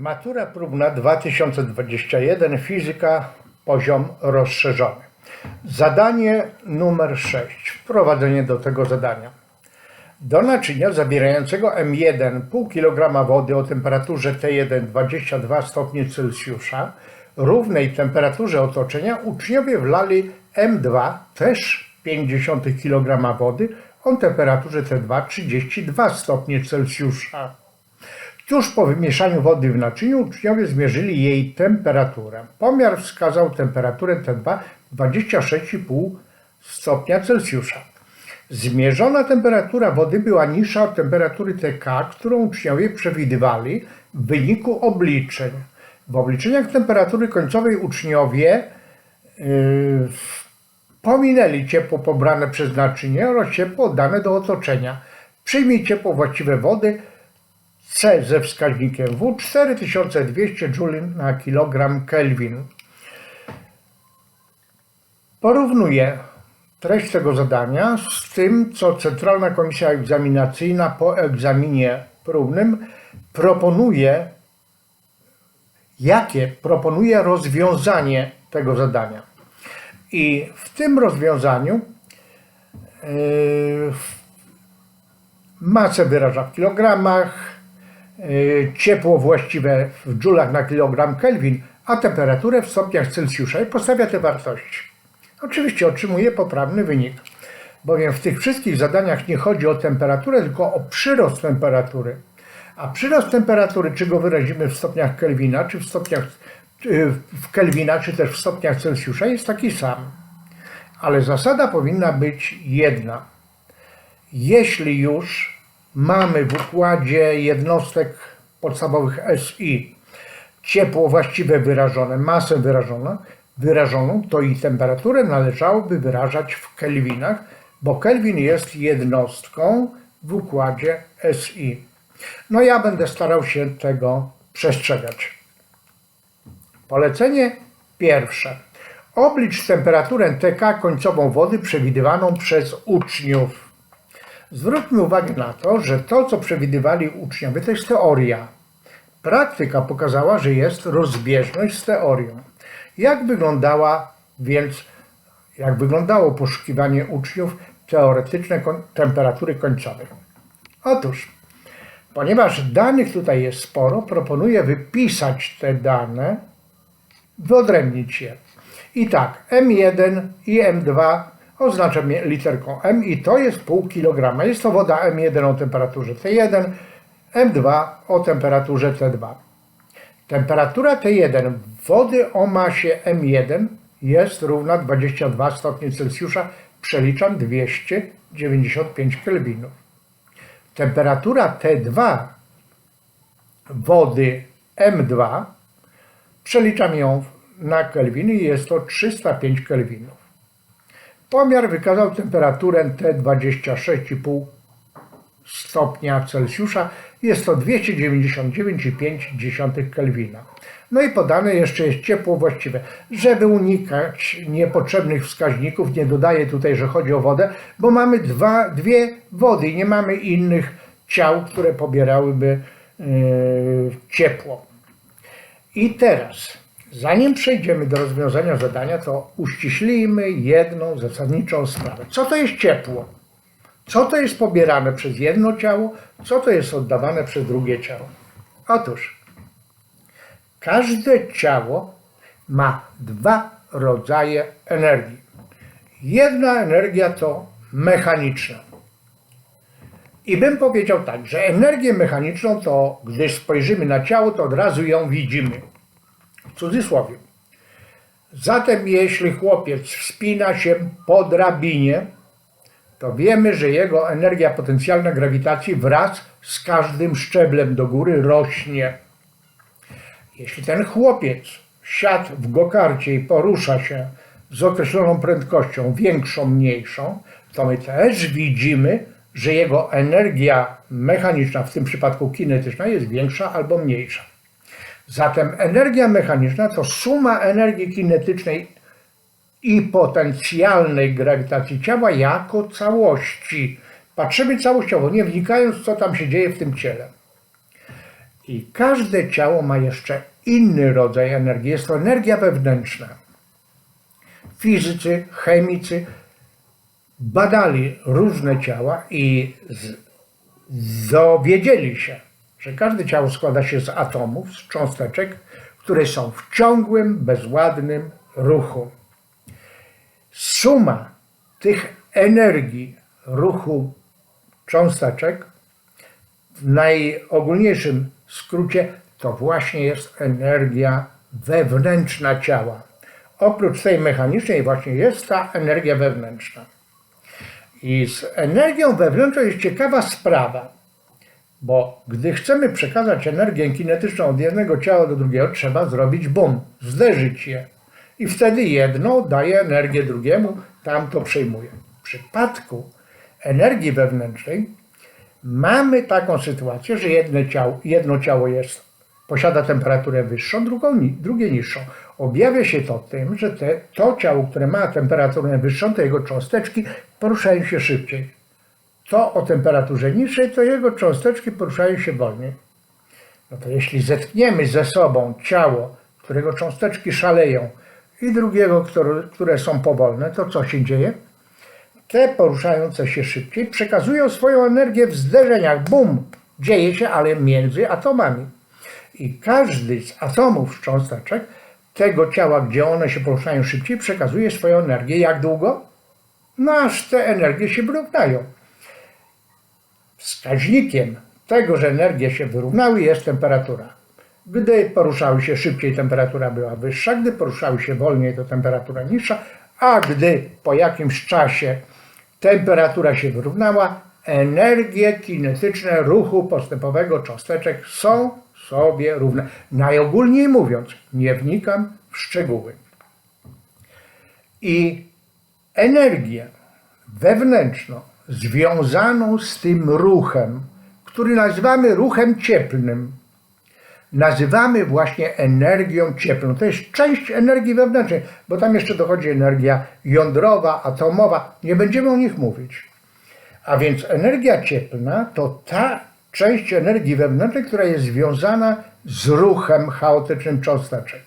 Matura próbna 2021 fizyka poziom rozszerzony. Zadanie numer 6. Wprowadzenie do tego zadania. Do naczynia zawierającego M1 pół kg wody o temperaturze T1 22 stopnie Celsjusza równej temperaturze otoczenia uczniowie wlali M2 też 0,5 kg wody o temperaturze T2 32 stopnie Celsjusza. Tuż po wymieszaniu wody w naczyniu uczniowie zmierzyli jej temperaturę. Pomiar wskazał temperaturę T2 26,5 stopnia Celsjusza. Zmierzona temperatura wody była niższa od temperatury TK, którą uczniowie przewidywali w wyniku obliczeń. W obliczeniach temperatury końcowej uczniowie yy, pominęli ciepło pobrane przez naczynie oraz ciepło oddane do otoczenia. Przyjmij ciepło właściwe wody C ze wskaźnikiem W 4200 J na kilogram Kelvin. Porównuję treść tego zadania z tym, co Centralna Komisja Egzaminacyjna po egzaminie próbnym proponuje, jakie proponuje rozwiązanie tego zadania. I w tym rozwiązaniu yy, masę wyraża w kilogramach, ciepło właściwe w dżulach na kilogram Kelvin, a temperaturę w stopniach Celsjusza i postawia te wartości. Oczywiście otrzymuje poprawny wynik, bowiem w tych wszystkich zadaniach nie chodzi o temperaturę, tylko o przyrost temperatury. A przyrost temperatury, czy go wyrazimy w stopniach Kelwina, czy w stopniach yy, w Kelwina, czy też w stopniach Celsjusza, jest taki sam. Ale zasada powinna być jedna. Jeśli już mamy w układzie jednostek podstawowych SI ciepło właściwe wyrażone, masę wyrażoną, wyrażoną, to i temperaturę należałoby wyrażać w kelwinach, bo kelwin jest jednostką w układzie SI. No ja będę starał się tego przestrzegać. Polecenie pierwsze. Oblicz temperaturę TK końcową wody przewidywaną przez uczniów. Zwróćmy uwagę na to, że to, co przewidywali uczniowie, to jest teoria. Praktyka pokazała, że jest rozbieżność z teorią. Jak wyglądała więc, jak wyglądało poszukiwanie uczniów teoretyczne kon- temperatury końcowej? Otóż, ponieważ danych tutaj jest sporo, proponuję wypisać te dane, wyodrębnić je. I tak, M1 i M2 oznaczam literką M i to jest pół kilograma. Jest to woda M1 o temperaturze T1, M2 o temperaturze T2. Temperatura T1 wody o masie M1 jest równa 22 stopnie Celsjusza, przeliczam 295 kelwinów. Temperatura T2 wody M2 przeliczam ją na kelwiny i jest to 305 kelwinów. Pomiar wykazał temperaturę T26,5 stopnia Celsjusza. Jest to 299,5 kelwina. No i podane jeszcze jest ciepło właściwe. Żeby unikać niepotrzebnych wskaźników, nie dodaję tutaj, że chodzi o wodę, bo mamy dwa, dwie wody i nie mamy innych ciał, które pobierałyby yy, ciepło. I teraz, zanim przejdziemy do rozwiązania zadania, to uściślimy jedną zasadniczą sprawę. Co to jest ciepło? Co to jest pobierane przez jedno ciało? Co to jest oddawane przez drugie ciało? Otóż, każde ciało ma dwa rodzaje energii. Jedna energia to mechaniczna. I bym powiedział tak, że energię mechaniczną to, gdy spojrzymy na ciało, to od razu ją widzimy. W cudzysłowie. Zatem jeśli chłopiec wspina się po drabinie, to wiemy, że jego energia potencjalna grawitacji wraz z każdym szczeblem do góry rośnie. Jeśli ten chłopiec siadł w gokarcie i porusza się z określoną prędkością, większą, mniejszą, to my też widzimy, że jego energia mechaniczna, w tym przypadku kinetyczna, jest większa albo mniejsza. Zatem energia mechaniczna to suma energii kinetycznej i potencjalnej grawitacji ciała jako całości. Patrzymy całościowo, nie wnikając, co tam się dzieje w tym ciele. I każde ciało ma jeszcze inny rodzaj energii. Jest to energia wewnętrzna. Fizycy, chemicy badali różne ciała i dowiedzieli się, że każde ciało składa się z atomów, z cząsteczek, które są w ciągłym, bezładnym ruchu. Suma tych energii ruchu cząsteczek w najogólniejszym skrócie to właśnie jest energia wewnętrzna ciała. Oprócz tej mechanicznej właśnie jest ta energia wewnętrzna. I z energią wewnętrzną jest ciekawa sprawa, bo gdy chcemy przekazać energię kinetyczną od jednego ciała do drugiego, trzeba zrobić bum, zderzyć je. I wtedy jedno daje energię drugiemu, tamto przejmuje. W przypadku energii wewnętrznej mamy taką sytuację, że jedno ciało, jedno ciało jest, posiada temperaturę wyższą, drugą, drugie niższą. Objawia się to tym, że te, to ciało, które ma temperaturę wyższą, to jego cząsteczki poruszają się szybciej. To o temperaturze niższej, to jego cząsteczki poruszają się wolniej. No to jeśli zetkniemy ze sobą ciało, którego cząsteczki szaleją i drugiego, które, które są powolne, to co się dzieje? Te poruszające się szybciej przekazują swoją energię w zderzeniach. Bum! Dzieje się, ale między atomami. I każdy z atomów cząsteczek tego ciała, gdzie one się poruszają szybciej, przekazuje swoją energię. Jak długo? No aż te energie się wyrównają. Wskaźnikiem tego, że energie się wyrównały, jest temperatura. Gdy poruszały się szybciej, temperatura była wyższa, gdy poruszały się wolniej, to temperatura niższa, a gdy po jakimś czasie temperatura się wyrównała, energie kinetyczne ruchu postępowego cząsteczek są sobie równe. Najogólniej mówiąc, nie wnikam w szczegóły. I energię wewnętrzną związaną z tym ruchem, który nazywamy ruchem cieplnym, nazywamy właśnie energią cieplną. To jest część energii wewnętrznej, bo tam jeszcze dochodzi energia jądrowa, atomowa. Nie będziemy o nich mówić. A więc energia cieplna to ta część energii wewnętrznej, która jest związana z ruchem chaotycznym cząsteczek.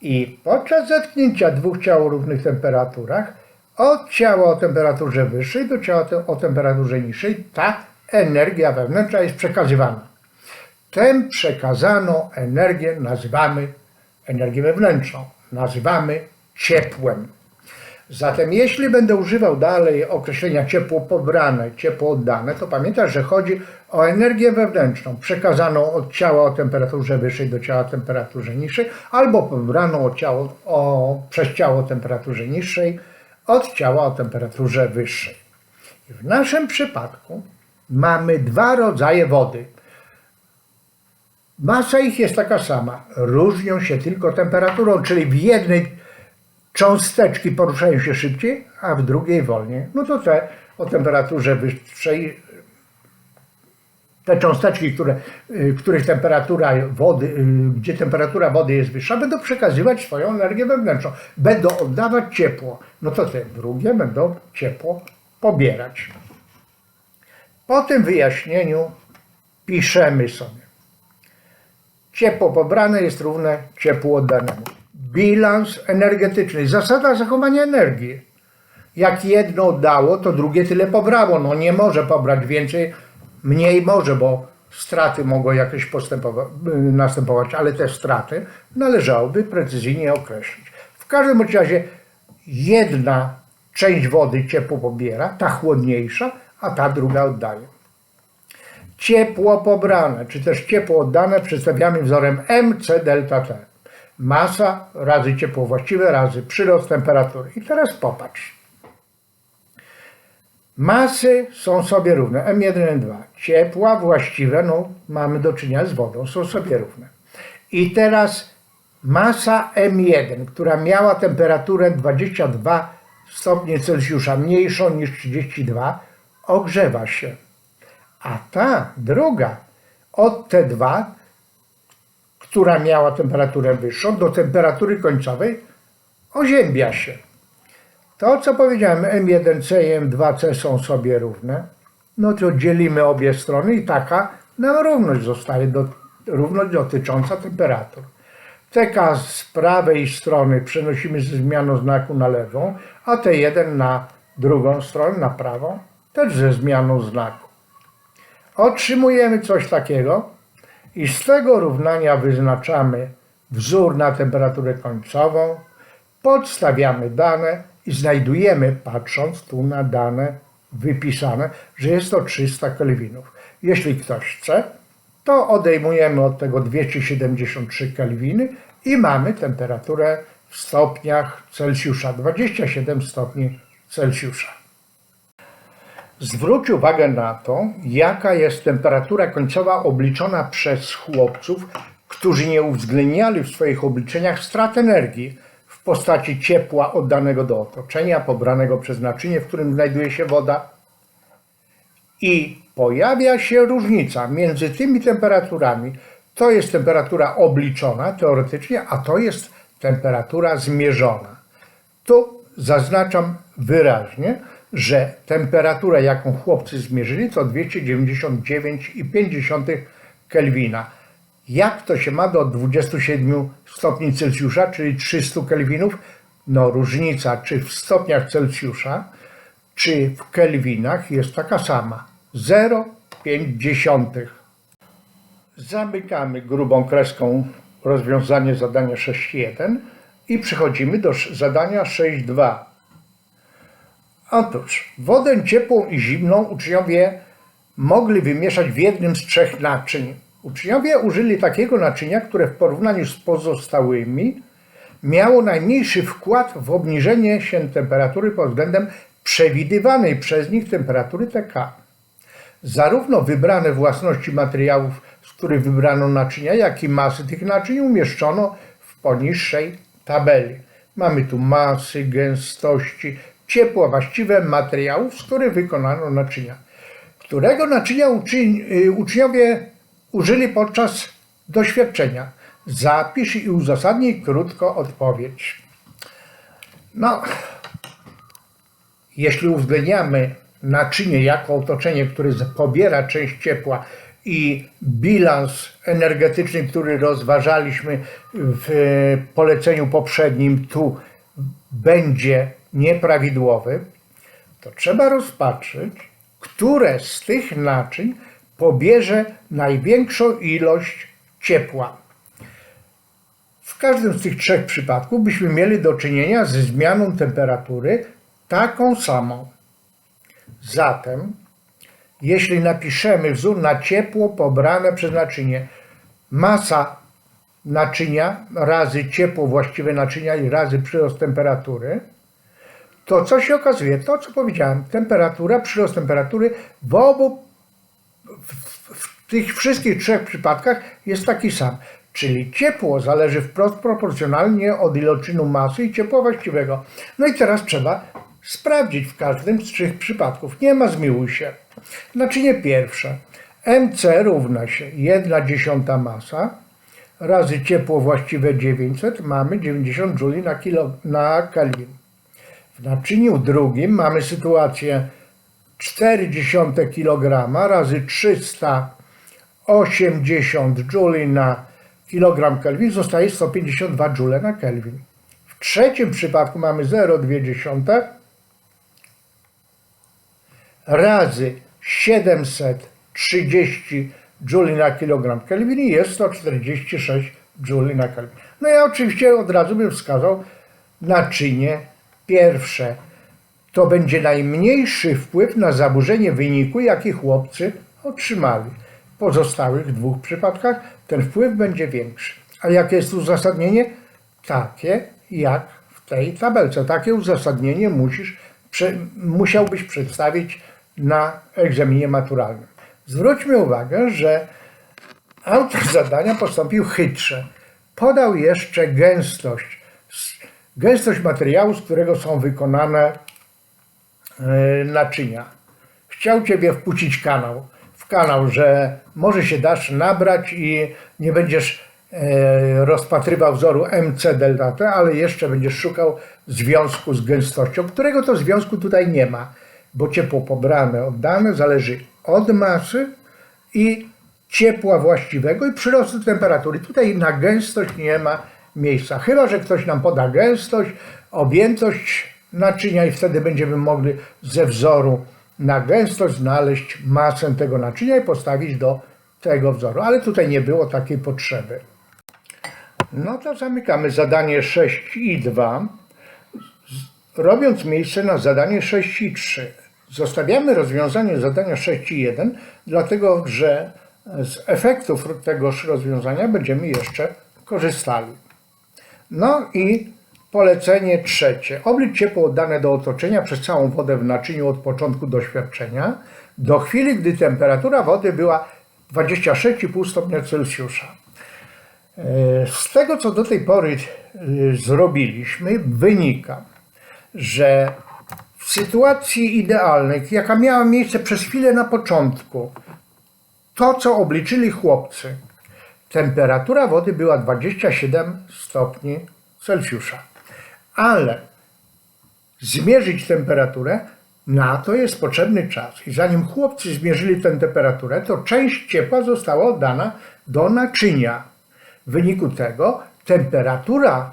I podczas zetknięcia dwóch ciał o równych temperaturach, od ciała o temperaturze wyższej do ciała o temperaturze niższej, ta energia wewnętrzna jest przekazywana. Tę przekazaną energię nazywamy energię wewnętrzną, nazywamy ciepłem. Zatem jeśli będę używał dalej określenia ciepło pobrane, ciepło oddane, to pamiętaj, że chodzi o energię wewnętrzną, przekazaną od ciała o temperaturze wyższej do ciała o temperaturze niższej, albo pobraną od ciała, o, przez ciało o temperaturze niższej od ciała o temperaturze wyższej. W naszym przypadku mamy dwa rodzaje wody. Masa ich jest taka sama, różnią się tylko temperaturą, czyli w jednej cząsteczki poruszają się szybciej, a w drugiej wolniej. No to te o temperaturze wyższej, te cząsteczki, które, y, których temperatura wody, y, gdzie temperatura wody jest wyższa, będą przekazywać swoją energię wewnętrzną, będą oddawać ciepło. No to te drugie będą ciepło pobierać. Po tym wyjaśnieniu piszemy sobie. Ciepło pobrane jest równe ciepłu oddanemu. Bilans energetyczny, zasada zachowania energii. Jak jedno dało, to drugie tyle pobrało. No nie może pobrać więcej, mniej może, bo straty mogą jakieś y, następować, ale te straty należałoby precyzyjnie określić. W każdym razie jedna część wody ciepło pobiera, ta chłodniejsza, a ta druga oddaje. Ciepło pobrane, czy też ciepło oddane przedstawiamy wzorem mc delta T. Masa razy ciepło właściwe razy przyrost temperatury. I teraz popatrz. Masy są sobie równe. M1, M2. Ciepła właściwe, no mamy do czynienia z wodą, są sobie równe. I teraz masa M1, która miała temperaturę 22 stopnie Celsjusza, mniejszą niż 32, ogrzewa się. A ta druga od T2, która miała temperaturę wyższą, do temperatury końcowej oziębia się. To, co powiedziałem, M1C i M2C są sobie równe, no to dzielimy obie strony i taka nam równość zostaje do równość dotycząca temperatur. TK z prawej strony przenosimy ze zmianą znaku na lewą, a T1 na drugą stronę, na prawą, też ze zmianą znaku. Otrzymujemy coś takiego i z tego równania wyznaczamy wzór na temperaturę końcową, podstawiamy dane i znajdujemy, patrząc tu na dane wypisane, że jest to 300 kelwinów. Jeśli ktoś chce, to odejmujemy od tego 273 kelwiny i mamy temperaturę w stopniach Celsjusza, 27 stopni Celsjusza. Zwróć uwagę na to, jaka jest temperatura końcowa obliczona przez chłopców, którzy nie uwzględniali w swoich obliczeniach strat energii postaci ciepła oddanego do otoczenia, pobranego przez naczynie, w którym znajduje się woda. I pojawia się różnica między tymi temperaturami. To jest temperatura obliczona teoretycznie, a to jest temperatura zmierzona. Tu zaznaczam wyraźnie, że temperatura, jaką chłopcy zmierzyli, to 299,5 Kelwina. Jak to się ma do 27 stopni Celsjusza, czyli 300 Kelwinów? No różnica, czy w stopniach Celsjusza, czy w Kelwinach jest taka sama. 0,5. Zamykamy grubą kreską rozwiązanie zadania 6.1 i przechodzimy do zadania 6.2. Otóż wodę ciepłą i zimną uczniowie mogli wymieszać w jednym z trzech naczyń. Uczniowie użyli takiego naczynia, które w porównaniu z pozostałymi miało najmniejszy wkład w obniżenie się temperatury pod względem przewidywanej przez nich temperatury TK. Zarówno wybrane własności materiałów, z których wybrano naczynia, jak i masy tych naczyń umieszczono w poniższej tabeli. Mamy tu masy, gęstości, ciepła właściwe materiałów, z których wykonano naczynia. Którego naczynia uczy, y, uczniowie użyli podczas doświadczenia? Zapisz i uzasadnij krótko odpowiedź. No, jeśli uwzględniamy naczynie jako otoczenie, które pobiera część ciepła i bilans energetyczny, który rozważaliśmy w poleceniu poprzednim, tu będzie nieprawidłowy, to trzeba rozpatrzyć, które z tych naczyń pobierze największą ilość ciepła. W każdym z tych trzech przypadków byśmy mieli do czynienia ze zmianą temperatury taką samą. Zatem, jeśli napiszemy wzór na ciepło pobrane przez naczynie, masa naczynia razy ciepło właściwe naczynia i razy przyrost temperatury, to co się okazuje? To, co powiedziałem, temperatura, przyrost temperatury w obu, w, tych wszystkich trzech przypadkach jest taki sam. Czyli ciepło zależy wprost proporcjonalnie od iloczynu masy i ciepła właściwego. No i teraz trzeba sprawdzić w każdym z trzech przypadków. Nie ma zmiłuj się. Naczynie pierwsze. MC równa się 1 dziesiąta masa razy ciepło właściwe 900 mamy 90 Joule na, kilo, na Kelvin. W naczyniu drugim mamy sytuację 0,4 kg razy 380 Joule na kilogram Kelvin zostaje 152 Joule na Kelvin. W trzecim przypadku mamy 0,2 razy 730 Joule na kilogram Kelvin i jest 146 Joule na Kelvin. No ja oczywiście od razu bym wskazał naczynie pierwsze. To będzie najmniejszy wpływ na zaburzenie wyniku, jaki chłopcy otrzymali. W pozostałych dwóch przypadkach ten wpływ będzie większy. A jakie jest uzasadnienie? Takie jak w tej tabelce. Takie uzasadnienie musisz, musiałbyś przedstawić na egzaminie maturalnym. Zwróćmy uwagę, że autor zadania postąpił chytrze. Podał jeszcze gęstość. Gęstość materiału, z którego są wykonane naczynia. Chciał Ciebie wpuścić kanał, w kanał, że może się dasz nabrać i nie będziesz e, rozpatrywał wzoru MC delta T, ale jeszcze będziesz szukał związku z gęstością, którego to związku tutaj nie ma, bo ciepło pobrane, oddane zależy od masy i ciepła właściwego i przyrostu temperatury. Tutaj na gęstość nie ma miejsca, chyba że ktoś nam poda gęstość, objętość naczynia i wtedy będziemy mogli ze wzoru na gęstość znaleźć masę tego naczynia i postawić do tego wzoru, ale tutaj nie było takiej potrzeby. No to zamykamy zadanie 6 i 2, robiąc miejsce na zadanie 6 i 3. Zostawiamy rozwiązanie zadania 6 i 1, dlatego że z efektów tegoż rozwiązania będziemy jeszcze korzystali. No i polecenie trzecie. Oblicz ciepło oddane do otoczenia przez całą wodę w naczyniu od początku doświadczenia do chwili, gdy temperatura wody była 26,5 stopnia Celsjusza. E, Z tego, co do tej pory e, zrobiliśmy, wynika, że w sytuacji idealnej, jaka miała miejsce przez chwilę na początku, to, co obliczyli chłopcy, temperatura wody była 27 stopni Celsjusza. Ale zmierzyć temperaturę, na to jest potrzebny czas. I zanim chłopcy zmierzyli tę temperaturę, to część ciepła została oddana do naczynia. W wyniku tego temperatura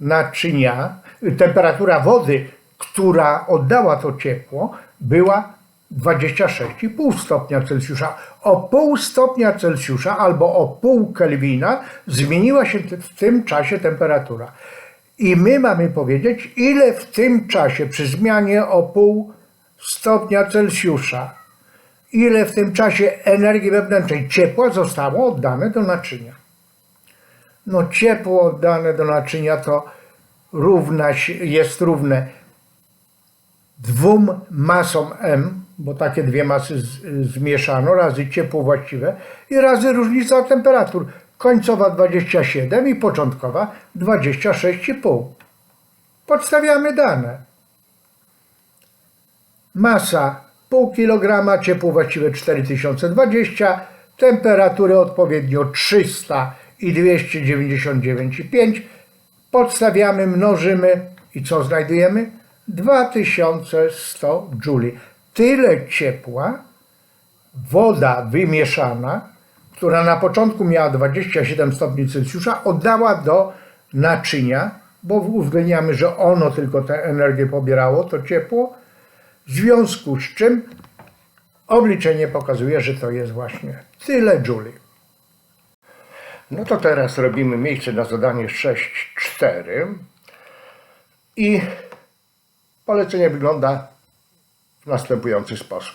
naczynia, temperatura wody, która oddała to ciepło, była 26,5 stopnia Celsjusza. O pół stopnia Celsjusza albo o pół Kelwina zmieniła się w tym czasie temperatura. I my mamy powiedzieć, ile w tym czasie przy zmianie o pół stopnia Celsjusza, ile w tym czasie energii wewnętrznej ciepła zostało oddane do naczynia. No ciepło oddane do naczynia to równa, jest równe dwóm masom M, bo takie dwie masy z, zmieszano, razy ciepło właściwe i razy różnica temperatur. Końcowa 27 i początkowa 26,5. Podstawiamy dane. Masa pół kilograma, ciepło właściwe 4020, temperatury odpowiednio 300 i 299,5. Podstawiamy, mnożymy i co znajdujemy? 2100 Joule. Tyle ciepła woda wymieszana, która na początku miała 27 stopni Celsjusza, oddała do naczynia, bo uwzględniamy, że ono tylko tę energię pobierało, to ciepło, w związku z czym obliczenie pokazuje, że to jest właśnie tyle Joule. No to teraz robimy miejsce na zadanie 6.4 i polecenie wygląda w następujący sposób.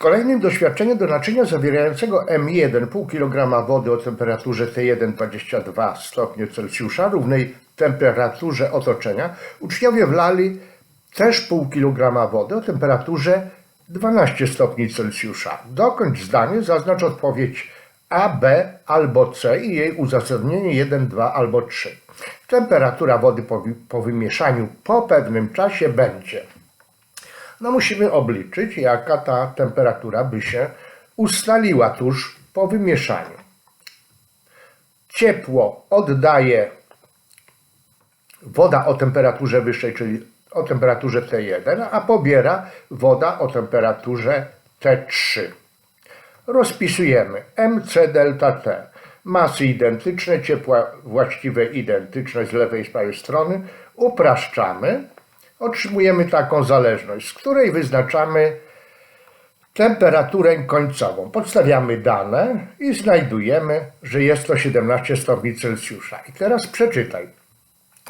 Kolejnym doświadczeniu do naczynia zawierającego M1 pół kg wody o temperaturze T1 22 stopnie Celsjusza równej temperaturze otoczenia uczniowie wlali też pół kg wody o temperaturze 12 stopni Celsjusza. Dokończ zdanie, zaznacz odpowiedź A, B albo C i jej uzasadnienie 1, 2 albo 3. Temperatura wody po, po wymieszaniu po pewnym czasie będzie. No musimy obliczyć, jaka ta temperatura by się ustaliła tuż po wymieszaniu. Ciepło oddaje woda o temperaturze wyższej, czyli o temperaturze T1, a pobiera woda o temperaturze T3. Rozpisujemy MC delta T. Masy identyczne, ciepła właściwe identyczne z lewej i z prawej strony. Upraszczamy. Otrzymujemy taką zależność, z której wyznaczamy temperaturę końcową. Podstawiamy dane i znajdujemy, że jest to 17 stopni Celsjusza. I teraz przeczytaj.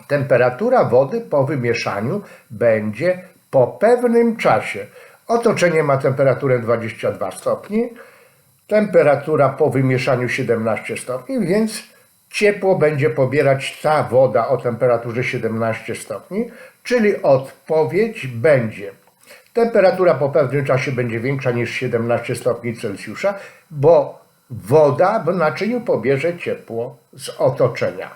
Temperatura wody po wymieszaniu będzie po pewnym czasie. Otoczenie ma temperaturę 22 stopni, temperatura po wymieszaniu 17 stopni, więc ciepło będzie pobierać ta woda o temperaturze 17 stopni, czyli odpowiedź będzie temperatura po pewnym czasie będzie większa niż 17 stopni Celsjusza, bo woda w naczyniu pobierze ciepło z otoczenia.